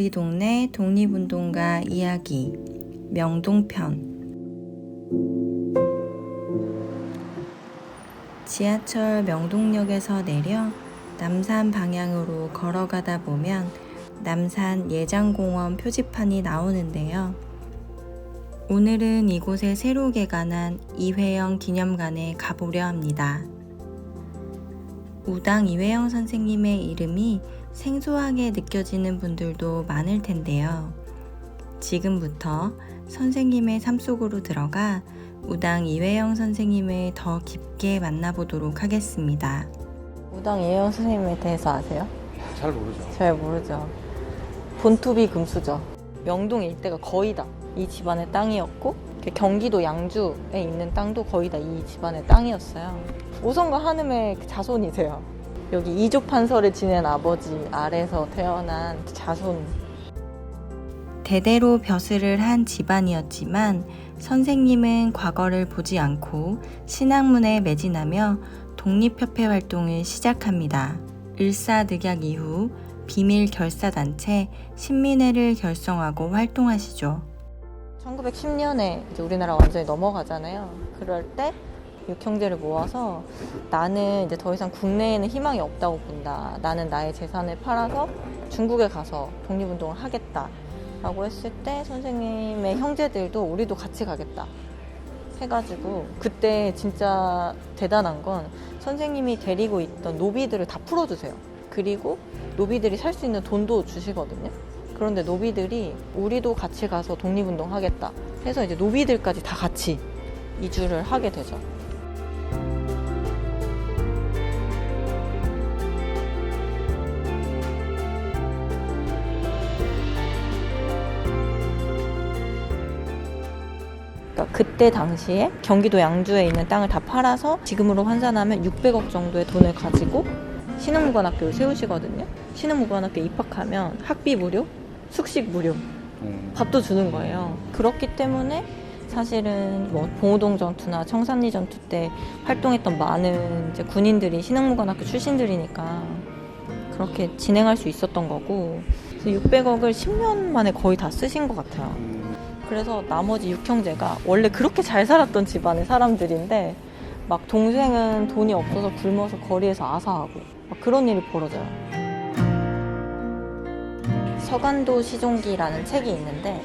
우리 동네 독립운동가 이야기 명동편 지하철 명동역에서 내려 남산 방향으로 걸어가다 보면 남산 예장공원 표지판이 나오는데요. 오늘은 이곳에 새로 개관한 이회영 기념관에 가보려 합니다. 우당 이회영 선생님의 이름이 생소하게 느껴지는 분들도 많을 텐데요. 지금부터 선생님의 삶 속으로 들어가 우당 이회영 선생님을 더 깊게 만나보도록 하겠습니다. 우당 이회영 선생님에 대해서 아세요? 잘 모르죠. 잘 모르죠. 본투비 금수저. 명동 일대가 거의 다 이 집안의 땅이었고 그 경기도 양주에 있는 땅도 거의 다 이 집안의 땅이었어요. 오성과 한음의 그 자손이세요. 여기 이조 판서를 지낸 아버지 아래서 태어난 자손. 대대로 벼슬을 한 집안이었지만 선생님은 과거를 보지 않고 신학문에 매진하며 독립협회 활동을 시작합니다. 일사늑약 이후 비밀 결사단체 신민회를 결성하고 활동하시죠. 1910년에 이제 우리나라 완전히 넘어가잖아요. 그럴 때 육형제를 모아서 나는 이제 더 이상 국내에는 희망이 없다고 본다. 나는 나의 재산을 팔아서 중국에 가서 독립운동을 하겠다. 라고 했을 때 선생님의 형제들도 우리도 같이 가겠다. 해가지고 그때 진짜 대단한 건 선생님이 데리고 있던 노비들을 다 풀어주세요. 그리고 노비들이 살 수 있는 돈도 주시거든요. 그런데 노비들이 우리도 같이 가서 독립운동 하겠다 해서 이제 노비들까지 다 같이 이주를 하게 되죠. 그러니까 그때 당시에 경기도 양주에 있는 땅을 다 팔아서 지금으로 환산하면 600억 정도의 돈을 가지고 신흥무관학교를 세우시거든요. 신흥무관학교 입학하면 학비 무료, 숙식 무료, 음. 밥도 주는 거예요. 그렇기 때문에 사실은 뭐 봉오동 전투나 청산리 전투 때 활동했던 많은 이제 군인들이 신흥무관학교 출신들이니까 그렇게 진행할 수 있었던 거고 그래서 600억을 10년 만에 거의 다 쓰신 것 같아요. 음. 그래서 나머지 육형제가 원래 그렇게 잘 살았던 집안의 사람들인데 막 동생은 돈이 없어서 굶어서 거리에서 아사하고 막 그런 일이 벌어져요. 서간도 시종기라는 책이 있는데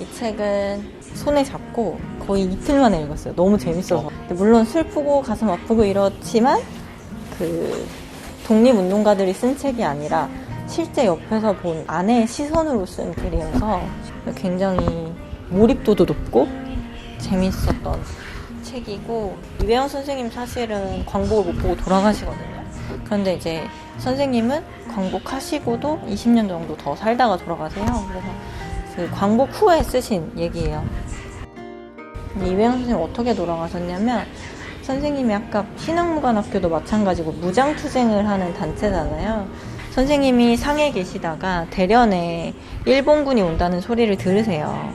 이 책은 손에 잡고 거의 이틀 만에 읽었어요. 너무 재밌어서. 물론 슬프고 가슴 아프고 이렇지만 그 독립운동가들이 쓴 책이 아니라 실제 옆에서 본 아내의 시선으로 쓴 글이어서 굉장히 몰입도도 높고 재밌었던 책이고 이배영 선생님 사실은 광복을 못 보고 돌아가시거든요. 그런데 이제 선생님은 광복하시고도 20년 정도 더 살다가 돌아가세요. 그래서 그 광복 후에 쓰신 얘기예요. 이배영 선생님 어떻게 돌아가셨냐면 선생님이 아까 신흥무관학교도 마찬가지고 무장투쟁을 하는 단체잖아요. 선생님이 상해 계시다가 대련에 일본군이 온다는 소리를 들으세요.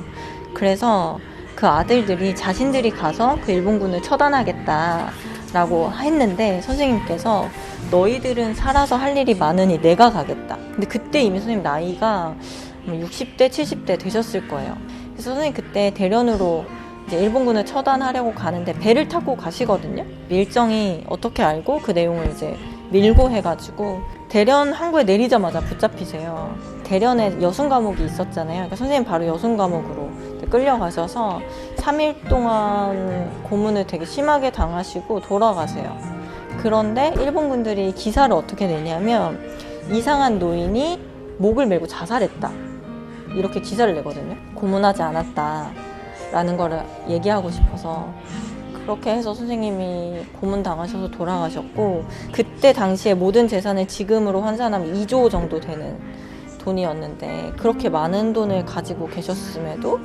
그래서 그 아들들이 자신들이 가서 그 일본군을 처단하겠다 라고 했는데 선생님께서 너희들은 살아서 할 일이 많으니 내가 가겠다. 근데 그때 이미 선생님 나이가 60대, 70대 되셨을 거예요. 그래서 선생님 그때 대련으로 이제 일본군을 처단하려고 가는데 배를 타고 가시거든요. 밀정이 어떻게 알고 그 내용을 이제 밀고 해가지고 대련 항구에 내리자마자 붙잡히세요. 대련에 여순 감옥이 있었잖아요. 그러니까 선생님 바로 여순 감옥으로 끌려가셔서 3일 동안 고문을 되게 심하게 당하시고 돌아가세요. 그런데 일본군들이 기사를 어떻게 내냐면 이상한 노인이 목을 메고 자살했다. 이렇게 기사를 내거든요. 고문하지 않았다. 라는 거를 얘기하고 싶어서 그렇게 해서 선생님이 고문 당하셔서 돌아가셨고 그때 당시에 모든 재산을 지금으로 환산하면 2조 정도 되는 돈이었는데 그렇게 많은 돈을 가지고 계셨음에도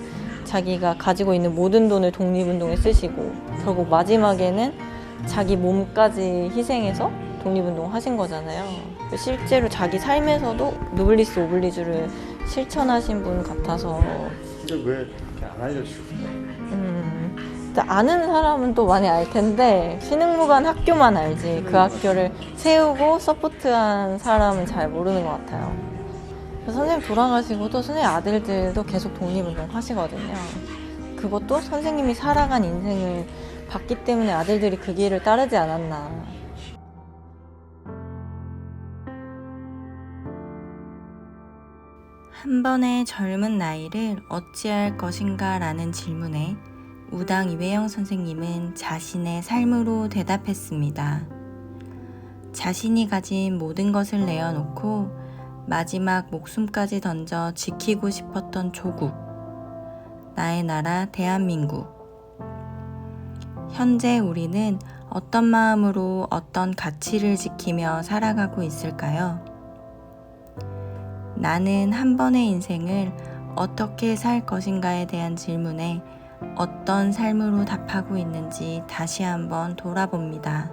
자기가 가지고 있는 모든 돈을 독립운동에 쓰시고 결국 마지막에는 자기 몸까지 희생해서 독립운동 하신 거잖아요. 실제로 자기 삶에서도 노블리스 오블리주를 실천하신 분 같아서 근데 왜 이렇게 안 알려주고? 음, 아는 사람은 또 많이 알 텐데 신흥무관 학교만 알지 그 학교를 세우고 서포트한 사람은 잘 모르는 것 같아요. 선생님 돌아가시고도 선생님 아들들도 계속 독립운동 하시거든요. 그것도 선생님이 살아간 인생을 봤기 때문에 아들들이 그 길을 따르지 않았나. 한 번의 젊은 나이를 어찌할 것인가 라는 질문에 우당 이회영 선생님은 자신의 삶으로 대답했습니다. 자신이 가진 모든 것을 내어놓고 마지막 목숨까지 던져 지키고 싶었던 조국. 나의 나라 대한민국. 현재 우리는 어떤 마음으로 어떤 가치를 지키며 살아가고 있을까요? 나는 한 번의 인생을 어떻게 살 것인가에 대한 질문에 어떤 삶으로 답하고 있는지 다시 한번 돌아봅니다.